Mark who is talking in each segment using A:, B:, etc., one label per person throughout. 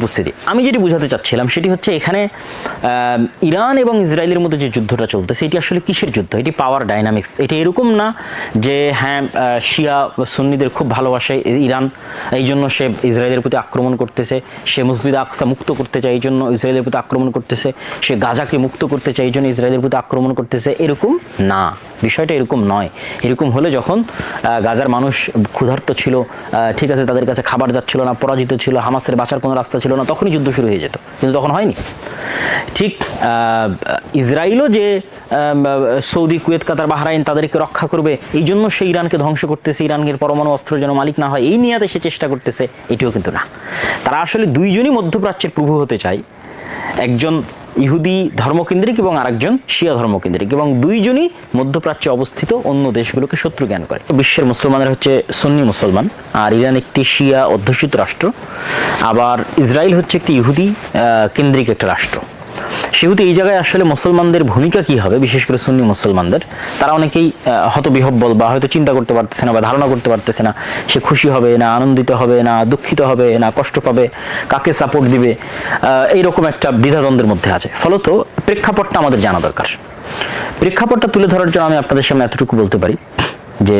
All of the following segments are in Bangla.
A: উপস্থিতি আমি যেটি বোঝাতে চাচ্ছিলাম সেটি হচ্ছে এখানে ইরান এবং ইসরায়েলের মধ্যে যে যুদ্ধটা চলতেছে, এটি আসলে কিসের যুদ্ধ? এটি পাওয়ার ডাইনামিক্স এটি এরকম না যে হ্যাঁ শিয়া সুন্নিদের খুব ভালোবাসে ইরান এই জন্য সে ইসরায়েলের প্রতি আক্রমণ করতেছে, সে মসজিদ আকসা মুক্ত করতে চায় এই জন্য ইসরায়েলের প্রতি আক্রমণ করতেছে, সে গাজাকে মুক্ত করতে চায় এই জন্য ইসরায়েলের প্রতি আক্রমণ করতেছে, এরকম না। বিষয়টা এরকম নয়। এরকম হলে যখন গাজার মানুষ ক্ষুধার্ত ছিল ঠিক আছে, তাদের কাছে খাবার যাচ্ছিল না, পরাজিত ছিল, হামাসের বাঁচার কোনো রাস্তা ছিল না, তখনই যুদ্ধ শুরু হয়ে যেত। কিন্তু তখন হয়নি। ঠিক ইসরায়েলও যে সৌদি, কুয়েত, কাতার, বাহরাইন তাদেরকে রক্ষা করবে, এই জন্য সে ইরানকে ধ্বংস করতেছে ইরানের পরমাণু, অস্ত্র যেন মালিক না হয়, এই নিয়াতে সে চেষ্টা করতেছে, এটিও কিন্তু না। তারা আসলে দুইজনই মধ্যপ্রাচ্যের প্রভু হতে চায়। একজন ইহুদি ধর্মকেন্দ্রিক এবং আরেকজন শিয়া ধর্মকেন্দ্রিক এবং দুইজনই মধ্যপ্রাচ্যে অবস্থিত অন্য দেশগুলোকে শত্রু জ্ঞান করে। বিশ্বের মুসলমানের হচ্ছে সন্নি মুসলমান, আর ইরান একটি শিয়া অধ্যুষিত রাষ্ট্র। আবার ইসরায়েল হচ্ছে একটি ইহুদি কেন্দ্রিক একটা রাষ্ট্র। সেহেতু এই জায়গায় আসলে মুসলমানদের ভূমিকা কি হবে? বিশেষ করে সুন্নি মুসলমানদের। তারা অনেকেই হতবিহব্বল বা হয়তো চিন্তা করতে পারতেছে না বা ধারণা করতে পারতেছে না। সে খুশি হবে না, আনন্দিত হবে না, দুঃখিত হবে না, কষ্ট পাবে, কাকে সাপোর্ট দিবে? এইরকম একটা দ্বিধাদ্বন্দ্বের মধ্যে আছে। ফলত প্রেক্ষাপটটা আমাদের জানা দরকার। প্রেক্ষাপটটা তুলে ধরার জন্য আমি আপনাদের সামনে এতটুকু বলতে পারি যে,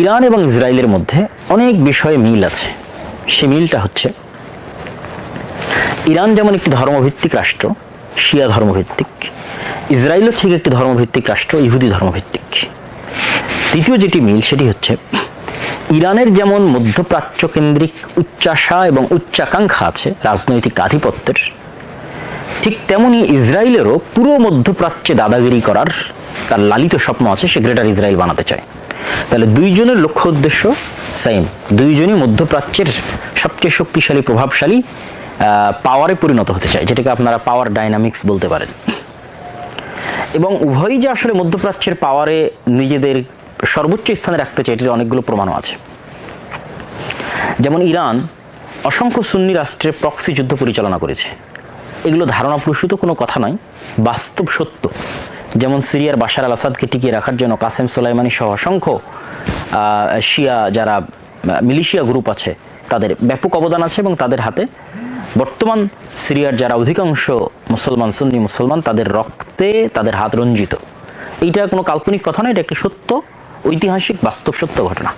A: ইরান এবং ইসরায়েলের মধ্যে অনেক বিষয়ে মিল আছে। সে মিলটা হচ্ছে ইরান যেমন একটি ধর্মভিত্তিক রাষ্ট্র, শিয়া ধর্মভিত্তিক, ইসরায়েলও ঠিক একটি ধর্মভিত্তিক রাষ্ট্র, ইহুদি ধর্মভিত্তিক। দ্বিতীয় যেটি মিল, সেটি হচ্ছে ইরানের যেমন মধ্যপ্রাচ্য কেন্দ্রিক উচ্চাশা এবং উচ্চাকাঙ্ক্ষা আছে রাজনৈতিক আধিপত্যের, ঠিক তেমনি ইসরায়েলেরও পুরো মধ্যপ্রাচ্যে দাদাগিরি করার তার লালিত স্বপ্ন আছে সে গ্রেটার ইসরায়েল বানাতে চায়। তাহলে দুইজনের লক্ষ্য উদ্দেশ্য সেম দুইজনই মধ্যপ্রাচ্যের সবচেয়ে শক্তিশালী, প্রভাবশালী পাওয়ারে পরিণত হতে চায়, যেটাকে আপনারা পাওয়ার ডাইনামিক্স বলতে পারেন। এবং উভয়ই যে আসলে মধ্যপ্রাচ্যের পাওয়ারে নিজেদের সর্বোচ্চ স্থানে রাখতে চায়, এটির অনেকগুলো প্রমাণও আছে। যেমন ইরান অসংখ্য সুন্নি রাষ্ট্রের প্রক্সি যুদ্ধ পরিচালনা করেছে। এগুলো ধারণা প্রসূত কোনো কথা নয়, বাস্তব সত্য। যেমন সিরিয়ার বাশার আল আসাদকে টিকিয়ে রাখার জন্য কাসেম সোলাইমানি সহ অসংখ্য শিয়া যারা মিলিশিয়া গ্রুপ আছে, তাদের ব্যাপক অবদান আছে এবং তাদের হাতে বর্তমান সিরিয়ার যারা অধিকাংশ মুসলমান, সুন্নি মুসলমান, তাদের রক্তে তাদের হাত রঞ্জিত। এইটা কোনো কাল্পনিক কথা নয় এটা একটি সত্য, ঐতিহাসিক বাস্তব সত্য ঘটনা।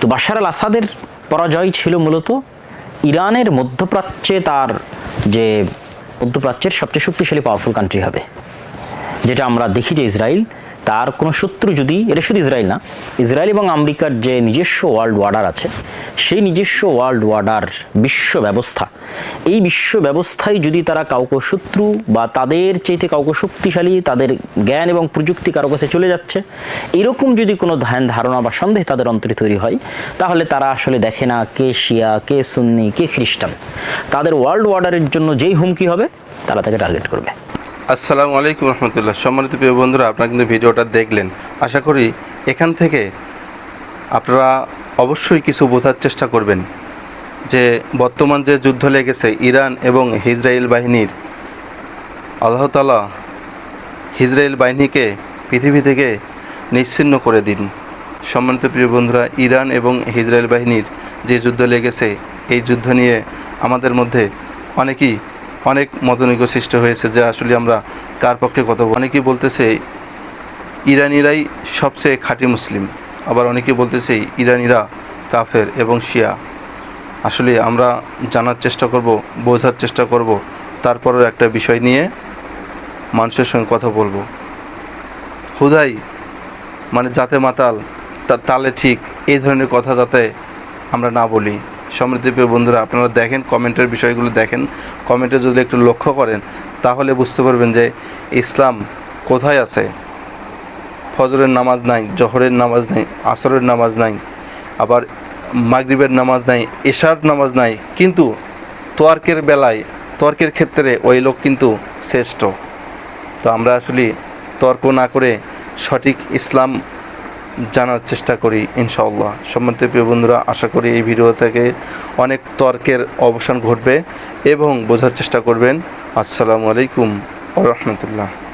A: তো বাশার আল আসাদের পরাজয় ছিল মূলত ইরানের মধ্যপ্রাচ্যে তার যে মধ্যপ্রাচ্যের সবচেয়ে শক্তিশালী পাওয়ারফুল কান্ট্রি হবে। যেটা আমরা দেখি যে ইসরায়েল তার কোনো শত্রু যদি, এটা শুধু ইসরায়েল না, ইসরায়েল এবং আমেরিকার যে নিজস্ব ওয়ার্ল্ড ওয়ার্ডার আছে, সেই নিজস্ব ওয়ার্ল্ড ওয়ার্ডার বিশ্ব ব্যবস্থা, এই বিশ্ব ব্যবস্থায় যদি তারা কাউকে শত্রু বা তাদের চাইতে কাউকে শক্তিশালী, তাদের জ্ঞান এবং প্রযুক্তি কারও কাছে চলে যাচ্ছে, এরকম যদি কোনো ধ্যান ধারণা বা সন্দেহ তাদের অন্তরে তৈরি হয়, তাহলে তারা আসলে দেখে না কে শিয়া, কে সুন্নি, কে খ্রিস্টান। তাদের ওয়ার্ল্ড ওয়ার্ডারের জন্য যেই হুমকি হবে, তারা তাকে টার্গেট করবে।
B: আসসালামু আলাইকুম রহমতুল্লাহ। সম্মানিত প্রিয় বন্ধুরা, আপনারা কিন্তু ভিডিওটা দেখলেন। আশা করি এখান থেকে আপনারা অবশ্যই কিছু বোঝার চেষ্টা করবেন যে বর্তমান যে যুদ্ধ লেগেছে ইরান এবং ইসরায়েল বাহিনীর, আল্লাহ তালা ইসরায়েল বাহিনীকে, পৃথিবী থেকে নিশ্চিহ্ন করে দিন। সম্মানিত প্রিয় বন্ধুরা, ইরান এবং ইসরায়েল বাহিনীর যে যুদ্ধ লেগেছে, এই যুদ্ধ নিয়ে আমাদের মধ্যে অনেকেই অনেক মতনৈক্য সৃষ্টি হয়েছে যে আসলে আমরা কার পক্ষে কথা। অনেকেই বলতেছে, ইরানিরাই সবচেয়ে খাঁটি মুসলিম। আবার অনেকে বলতেছে, ইরানিরা কাফের এবং শিয়া। আসলে আমরা জানার চেষ্টা করব, বোঝার চেষ্টা করব, তারপরেও একটা বিষয় নিয়ে মানুষের সঙ্গে কথা বলব। হুদাই মানে যাতে মাতাল তালে ঠিক, এই ধরনের কথা যাতে আমরা না বলি। সমৃদ্ধিপ্রিয় বন্ধুরা, আপনারা দেখেন, কমেন্টের বিষয়গুলো দেখেন। কমেন্টে যদি একটু লক্ষ্য করেন, তাহলে বুঝতে পারবেন যে ইসলাম কোথায় আছে? ফজরের নামাজ নাই, জহরের নামাজ নাই, আসরের নামাজ নাই, আবার মাগরিবের নামাজ নাই এশার নামাজ নাই, কিন্তু তর্কের বেলায়, তর্কের ক্ষেত্রে ওই লোক কিন্তু শ্রেষ্ঠ। তো আমরা আসলে তর্ক না করে সঠিক ইসলাম জানার চেষ্টা করি, ইনশাআল্লাহ। সম্মানিত প্রিয় বন্ধুরা, আশা করি এই ভিডিও থেকে অনেক তর্কের অবসান ঘটবে এবং বোঝার চেষ্টা করবেন। আসসালামু আলাইকুম রহমতুল্লাহ।